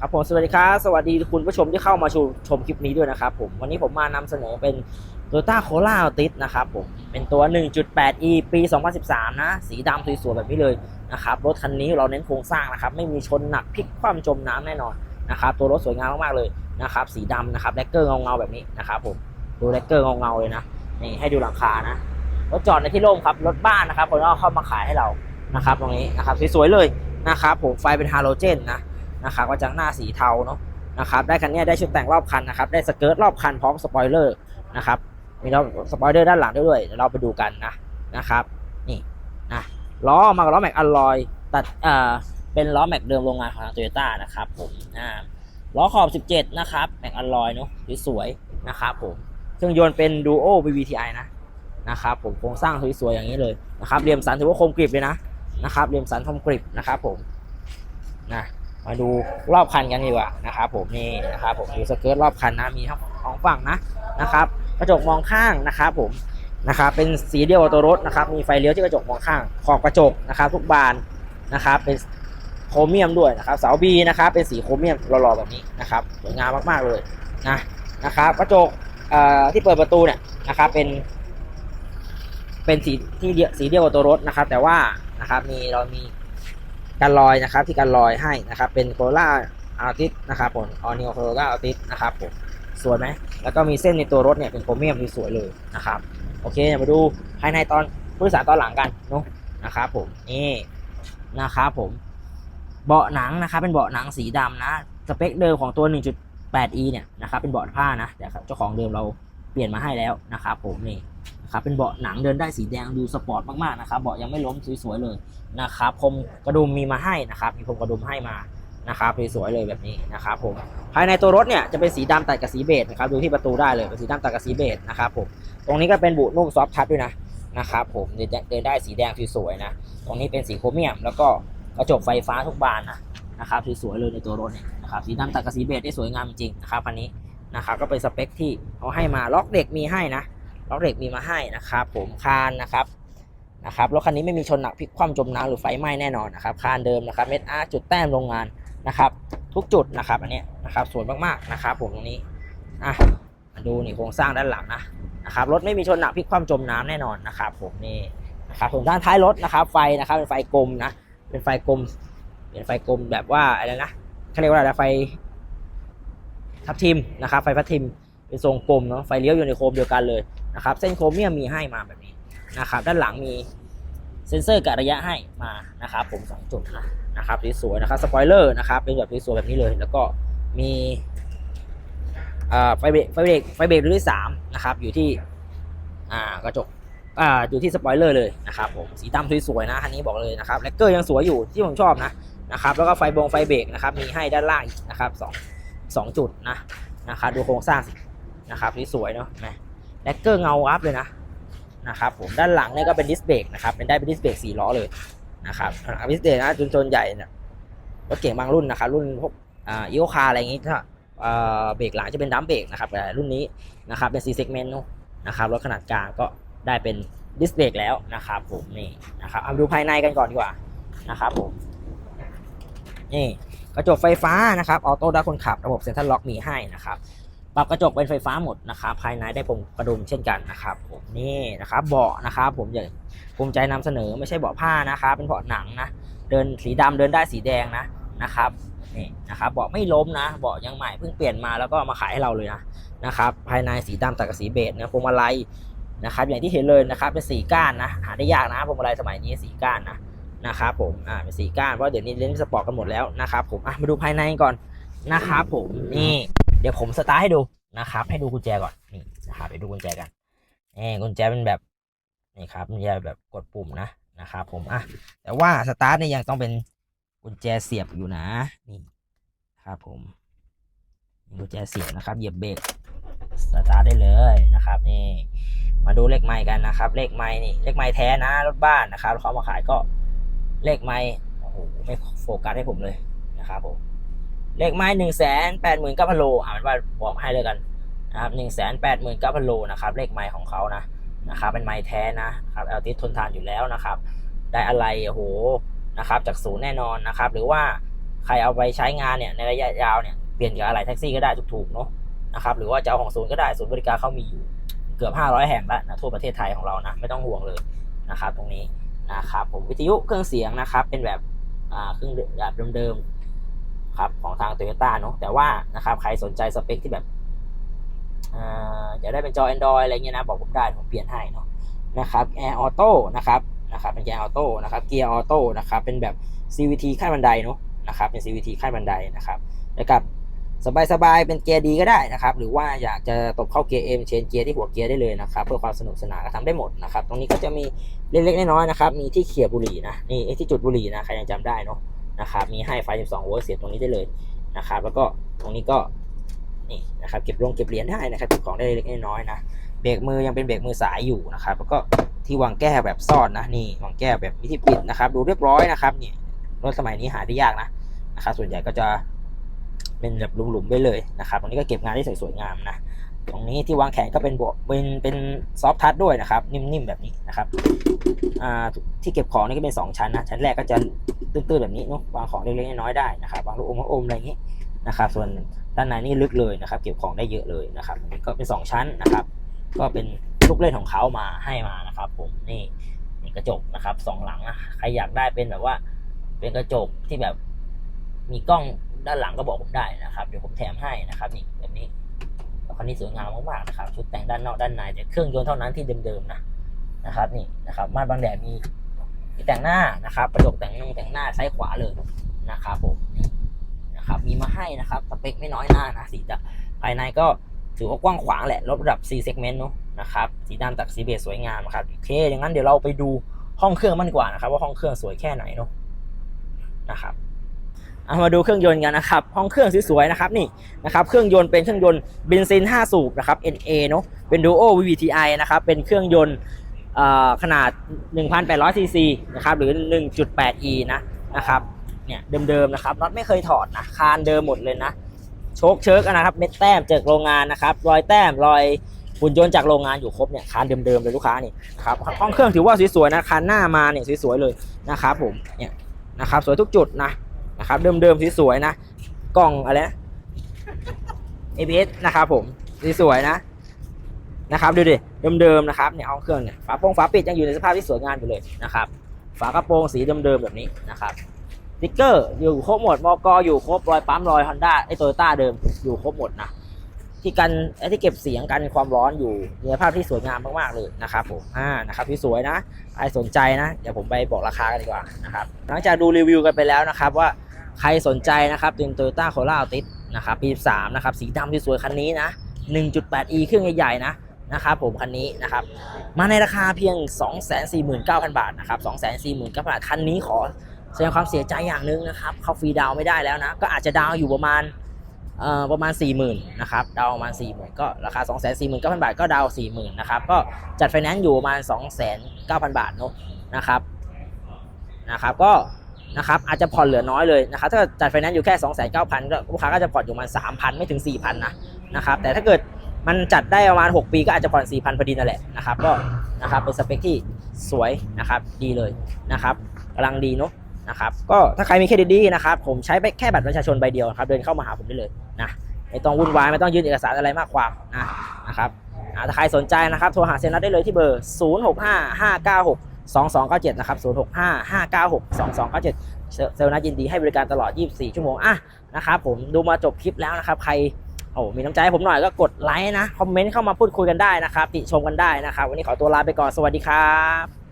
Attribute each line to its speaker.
Speaker 1: ครับผมสวัสดีครับสวัสดีคุณผู้ชมที่เข้ามาชมชมคลิปนี้ด้วยนะครับผมวันนี้ผมมานำเสนอเป็น Toyota Corolla Altis นะครับผมเป็นตัว 1.8e ปี 2013 นะ สีดำสวยๆแบบนี้เลยนะครับรถคันนี้เราเน้นโครงสร้างนะครับไม่มีชนหนักพลิกคว่ำจมน้ำแน่นอนนะครับตัวรถสวยงามมากๆเลยนะครับสีดำนะครับแลกเกอร์เงาๆแบบนี้นะครับผมดูแลกเกอร์เงาๆเลยนะนี่ให้ดูหลังคานะรถจอดในที่โล่งครับรถบ้านนะครับคนก็เข้ามาขายให้เรานะครับตรงนี้นะครับสวยๆเลยนะครับผมไฟเป็นฮาโลเจนนะ นะครับกระจังหน้าสีเทาเนาะนะครับได้คันนี้ได้ชุดแต่งรอบคันนะครับได้สเกิร์ตรอบคันพร้อมสปอยเลอร์นะครับมีเราสปอยเลอร์ด้านหลังด้วยด้วยเดี๋ยวเราไปดูกันนะนะครับนี่นะล้อมากับล้อแม็กอลลอยตัดเอ่อเป็นล้อแม็กเดิมโรงงานของทางโตโยต้านะครับผมอ่าล้อขอบ 17 นะครับแม็กอลลอยเนาะสวยๆนะครับผมเครื่องยนต์เป็น Duo VVTi นะนะครับผมโครงสร้างสวยๆอย่างนี้เลยนะครับเรียมสันถือว่าคมกริบเลยนะนะครับเรียมสันคมกริบนะครับผมนะ มาดูรอบคันกันดีกว่านะครับผมนี่นะครับผมดูสเกิร์ตรอบคันนะมีทั้งสองฝั่งนะนะครับกระจกมองข้างนะครับผมนะครับเป็นสีเดียวกับตัวรถนะครับมีไฟเลี้ยวที่กระจกมองข้างขอบกระจกนะครับทุกบานนะครับเป็นโครเมียมด้วยนะครับเสาบีนะครับเป็นสีโครเมียมหล่อๆแบบนี้นะครับสวยงามมากๆเลยนะนะครับกระจกที่เปิดประตูเนี่ยนะครับเป็น เป็นสีที่เดียวสีเดียวกับตัวรถนะครับ แต่ว่านะครับมีเรามี กันลอยนะครับ ที่กันลอยให้นะครับ เป็นโคล่าอาร์ติสนะครับผมออนิโอโคล่าอาร์ติสนะครับผมสวยไหมแล้วก็มีเส้นในตัวรถเนี่ยเป็นโครเมียมที่สวยเลยนะครับโอเคเดี๋ยวมาดูภายในตอนผู้โดยสารตอนหลังกันเนาะนะครับผมนี่นะครับผมเบาะหนังนะครับเป็นเบาะหนังสีดำนะสเปคเดิมของตัว 1.8e เนี่ยนะครับเป็นเบาะผ้านะแต่เจ้าของเดิมเราเปลี่ยนมาให้แล้วนะครับผมนี่ นะครับเป็นเบาะหนังเดินได้สีแดงดูสปอร์ตมากๆนะครับเบาะยังไม่ล้มสวยๆเลยนะครับพรมกระดุมมีมาให้นะครับมีพรมกระดุมให้มานะครับสวยๆเลยแบบนี้นะครับผมภายในตัวรถเนี่ยจะเป็นสีดำตัดกับสีเบจนะครับดูที่ประตูได้เลยเป็นสีดำตัดกับสีเบจนะครับผมตรงนี้ก็เป็นบุนุ่มซอฟทัชด้วยนะนะครับผมเดินได้สีแดงสวยๆนะตรงนี้เป็นสีโครเมียม แล้วก็กระจกไฟฟ้าทุกบานนะนะครับสวยๆเลยในตัวรถเนี่ยนะครับสีดำตัดกับสีเบจได้สวยงามจริงๆนะครับอันนี้นะครับก็เป็นสเปคที่เขาให้มาล็อกเด็กมีให้นะ ล็อกเด็กมีมาให้นะครับผมคานนะครับนะครับรถคันนี้ไม่มีชนหนักพลิกคว่ำจมน้ำหรือไฟไหม้แน่นอนนะครับคานเดิมนะครับเม็ดอาร์จุดแต้มโรงงานนะครับ ทุกจุดนะครับอันนี้นะครับสวยมากๆนะครับผมตรงนี้อะมาดูนี่โครงสร้างด้านหลังนะนะครับรถไม่มีชนหนักพลิกคว่ำจมน้ำแน่นอนนะครับ ผมนี่นะครับส่วนด้านท้ายรถนะครับ ไฟนะครับเป็นไฟกลมนะเป็นไฟกลมเป็นไฟกลมแบบว่าอะไรนะเขาเรียกว่าอะไรไฟทับทิมนะครับ ไฟพัดทิมเป็นทรงกลมเนาะไฟเลี้ยวอยู่ในโคมเดียวกันเลย นะครับเส้นโครเมียมมีให้มาแบบนี้นะครับด้านหลังมีเซ็นเซอร์กะระยะให้มานะครับผมสองจุดนะนะครับสวยๆนะครับสปอยเลอร์นะครับเป็นแบบสวยๆแบบนี้เลย แล้วก็มีไฟเบรกไฟเบรกไฟเบรกรุ่นที่สามนะครับอยู่ที่กระจกอ่าอยู่ที่สปอยเลอร์เลยนะครับผมสีดำสวยๆนะคันนี้บอกเลยนะครับแล็กเกอร์ยังสวยอยู่ที่ผมชอบนะนะครับแล้วก็ไฟบงไฟเบรกนะครับมีให้ด้านล่างอีกนะครับสองสองจุดนะนะครับดูโครงสร้างนะครับสวยๆเนาะนะ แลกเกอร์เงาอัพเลยนะนะครับผมด้านหลังเนี่ยก็เป็นดิสเบรกนะครับเป็นได้เป็นดิสเบรกสี่ล้อเลยนะครับดิสเบรกนะจนจนใหญ่เนี่ยรถเก่งบางรุ่นนะครับรุ่นพวกอ่าอีโอคาอะไรอย่างงี้ถ้าอ่าเบรกหลังจะเป็นดัมเบรกนะครับแต่รุ่นนี้นะครับเป็น C segment เนอะนะครับรถขนาดกลางก็ได้เป็นดิสเบรกแล้วนะครับผมนี่นะครับเอาดูภายในกันก่อนดีกว่านะครับผมนี่กระจกไฟฟ้านะครับออโต้ด้านคนขับระบบเซ็นทรัลล็อกมีให้นะครับ ปรับกระจกเป็นไฟฟ้าหมดนะครับภายในได้ผมกระดุมเช่นกันนะครับผมนี่นะครับเบาะนะครับ ผมอยากภูมิใจนำเสนอไม่ใช่เบาะผ้านะครับ เป็นเบาะหนังนะเดินสีดำเดินได้สีแดงนะนะครับนี่นะครับเบาะไม่ล้มนะเบาะยังใหม่เพิ่งเปลี่ยนมาแล้วก็มาขายให้เราเลยนะนะครับภายในสีดำตัดกับสีเบจนะพวงมาลัยนะครับอย่างที่เห็นเลยนะครับเป็นสีก้านนะหาได้ยากนะพวงมาลัยสมัยนี้สีก้านนะนะครับผมอ่าเป็นสีก้านเพราะเดี๋ยวนี้เล่นสปอร์ตกันหมดแล้วนะครับผมอะมาดูภายในก่อนนะครับผมนี่ เดี๋ยวผมสตาร์ทให้ดูนะครับ ให้ดูกุญแจก่อนนี่นะครับไปดูกุญแจกันนี่กุญแจเป็นแบบนี่ครับกุญแจแบบกดปุ่มนะนะครับผมอะแต่ว่าสตาร์ทเนี่ยยังต้องเป็นกุญแจเสียบอยู่นะนี่ครับผมกุญแจเสียบนะครับเหยียบเบรกสตาร์ทได้เลยนะครับนี่ มาดูเลขไม้กันนะครับ เลขไม้นี่เลขไม้แท้นะรถบ้านนะครับเขาเอามาขายก็เลขไม้โอ้โหไม่โฟกัสให้ผมเลยนะครับผม เลขไม้หนึ่งแสนแปดหมื่นเก้าพันโลอ่ามันว่าบอกให้เลยกันนะครับหนึ่งแสนแปดหมื่นเก้าพันโลนะครับเลขไม้ของเขานะนะครับเป็นไม้แท้นะครับเอลติสทนทานอยู่แล้วนะครับ ได้อะไรโอ้โหนะครับจากศูนย์แน่นอนนะครับ หรือว่าใครเอาไปใช้งานเนี่ยในระยะยาวเนี่ยเปลี่ยนกับอะไรแท็กซี่ก็ได้ถูกๆเนาะนะครับหรือว่าจะเอาของศูนย์ก็ได้ศูนย์บริการเขามีอยู่เกือบ 500 แห่งแล้วนะทั่วประเทศไทยของเรานะไม่ต้องห่วงเลยนะครับตรงนี้นะครับผมวิทยุเครื่องเสียงนะครับเป็นแบบอ่าเครื่องแบบเดิม ครับของทางโตโยต้าเนาะแต่ว่านะครับใครสนใจสเปคที่แบบอยากได้เป็นจอ Android อะไรเงี้ยนะบอกผมได้ผมเปลี่ยนให้เนาะนะครับแอร์ออโต้นะครับนะครับเป็นแอร์ออโต้นะครับเกียร์ออโต้นะครับเป็นแบบ CVT ขั้นบันไดเนาะนะครับเป็น CVT ขั้นบันไดนะครับแล้วกับสบายๆ เป็นเกียร์ดีก็ได้นะครับ หรือว่าอยากจะตบเข้าเกียร์ M เชนเกียร์ที่หัวเกียร์ได้เลยนะครับ เพื่อความสนุกสนานก็ทำได้หมดนะครับ ตรงนี้ก็จะมีเล็กๆน้อยๆนะครับ มีที่เขี่ยบุหรี่นะ นี่ไอ้ที่จุดบุหรี่นะ ใครยังจำได้เนาะ นะครับมีให้ไฟ 12 โวลต์เสียบตรงนี้ได้เลยนะครับแล้วก็ตรงนี้ก็นี่นะครับเก็บลงเก็บเหรียญได้นะครับเก็บของได้เล็กน้อยนะเบรกมือยังเป็นเบรกมือสายอยู่นะครับแล้วก็ที่วางแก้วแบบซ่อนนะนี่วางแก้วแบบวิธีปิดนะครับ ดูเรียบร้อยนะครับนี่รถสมัยนี้หาได้ยากนะนะครับส่วนใหญ่ก็จะเป็นแบบหลุมๆไปเลยนะครับตรงนี้ก็เก็บงานได้สวยๆงามนะ ตรงนี้ที่วางแขนก็เป็นบวเป็นเป็นซอฟทัชด้วยนะครับ นิ่มๆแบบนี้นะครับที่เก็บของนี่ก็เป็น 2 ชั้นนะ ชั้นแรกก็จะตื้นๆแบบนี้เนาะวางของเล็กๆน้อยๆได้นะครับวางลูกอมอมอะไรอย่างนี้นะครับส่วนด้านในนี่ลึกเลยนะครับ เก็บของได้เยอะเลยนะครับก็เป็น 2 ชั้นนะครับ ก็เป็นลูกเล่นของเขามาให้มานะครับ ผมนี่นี่กระจกนะครับสองหลังนะใครอยากได้เป็นแบบว่า เป็นกระจกที่แบบมีกล้องด้านหลังก็บอกผมได้นะครับ เดี๋ยวผมแถมให้นะครับนี่แบบนี้ คันนี้สวยงามมากๆนะครับชุดแต่งด้านนอกด้านในแต่เครื่องยนต์เท่านั้นที่เดิมๆนะนะครับนี่นะครับม่านบังแดดมีมีแต่งหน้านะครับกระจกแต่งนงแต่งหน้าซ้ายขวาเลยนะครับผมนะครับมีมาให้นะครับสเปคไม่น้อยหน้านะสีดำภายในก็ถือว่ากว้างขวางแหละรถระดับ C segment เนอะนะครับสีดำตัดสีเบจสวยงามครับโอเคอย่างนั้นเดี๋ยวเราไปดูห้องเครื่องมันกว่านะครับ ว่าห้องเครื่องสวยแค่ไหนเนาะนะครับ เอามาดูเครื่องยนต์กันนะครับ ห้องเครื่องสวยๆนะครับนี่นะครับ เครื่องยนต์เป็นเครื่องยนต์เบนซิน 5 สูบนะครับ NA เนาะเป็น Duo VVTi นะครับ เป็นเครื่องยนต์อ่าขนาด 1,800 cc นะครับ หรือ 1.8e นะนะครับ เนี่ยเดิมๆนะครับน็อตไม่เคยถอดนะ คานเดิมหมดเลยนะ โชคเชิกนะครับ เม็ดแต้มจากโรงงานนะครับ รอยแต้มรอยหุ่นยนต์จากโรงงานอยู่ครบเนี่ยคานเดิมๆเลยลูกค้านี่ครับห้องเครื่องถือว่าสวยๆนะคานหน้ามาเนี่ยสวยๆเลยนะครับผมเนี่ยนะครับสวยทุกจุดนะ นะครับเดิมๆสวยๆนะ กล่องอะไร ABS นะครับผมสวยๆนะนะครับดูดิเดิมๆนะครับเนี่ยห้องเครื่องเนี่ยฝาโปรงฝาปิดยังอยู่ในสภาพที่สวยงามอยู่เลยนะครับฝากระโปรงสีเดิมๆแบบนี้นะครับสติ๊กเกอร์อยู่ครบหมดมอกออยู่ครบรอยปั๊มรอยฮอนด้าไอโตโยต้าเดิมอยู่ครบหมดนะที่กันไอที่เก็บเสียงกันความร้อนอยู่ในสภาพที่สวยงามมากๆเลยนะครับผมอ่านะครับที่สวยนะใครสนใจนะ เดี๋ยวผมไปบอกราคากันดีกว่านะครับหลังจากดูรีวิวกันไปแล้วนะครับว่า ใครสนใจนะครับเป็น Toyota Corolla Altis นะครับปี3นะครับสีดำที่สวยคันนี้นะ 1.8e เครื่องใหญ่ๆนะนะครับผมคันนี้นะครับมาในราคาเพียง 249,000 บาทนะครับ249,000บาทคันนี้ขอแสดงความเสียใจอย่างหนึงนะครับเข้าฟรีดาวไม่ได้แล้วนะ ก็อาจจะดาวอยู่ประมาณเอ่อประมาณ 40,000นะครับดาวประมาณ40,000ก็ราคา 249,000 บาทก็ดาว 40,000นะครับก็จัดไฟแนนซ์อยู่ประมาณ 2,900บาทเนอะนะครับนะครับก็ นะครับอาจจะผ่อนเหลือน้อยเลยนะครับถ้าจัดไฟแนนซ์อยู่แค่ 2,900ก็ลูกค้าก็จะผ่อนอยู่ประมาณ3,000 ไม่ถึง 4,000นะนะครับแต่ถ้าเกิดมันจัดได้ประมาณ 6 ปีก็อาจจะผ่อน 4,000พอดีนั่นแหละนะครับก็นะครับเป็นสเปคที่สวยนะครับดีเลยนะครับกำลังดีเนาะนะครับก็ถ้าใครมีเครดิตดีนะครับผมใช้ไปแค่บัตรประชาชนใบเดียวนะครับเดินเข้ามาหาผมได้เลยนะไม่ต้องวุ่นวายไม่ต้องยื่นเอกสารอะไรมากความนะนะครับถ้าใครสนใจนะครับโทรหาเซนนัทได้เลยที่เบอร์ 0 2 2 9 7นะครับ0 6 5 5 9 6 2 2 9 7 เซลล์นัทยินดีให้บริการตลอด 24 ชั่วโมงอะนะครับผมดูมาจบคลิปแล้วนะครับใครโอ้มีน้ำใจให้ผมหน่อยก็กดไลค์นะ คอมเมนต์เข้ามาพูดคุยกันได้นะครับ ติชมกันได้นะครับ วันนี้ขอตัวลาไปก่อน สวัสดีครับ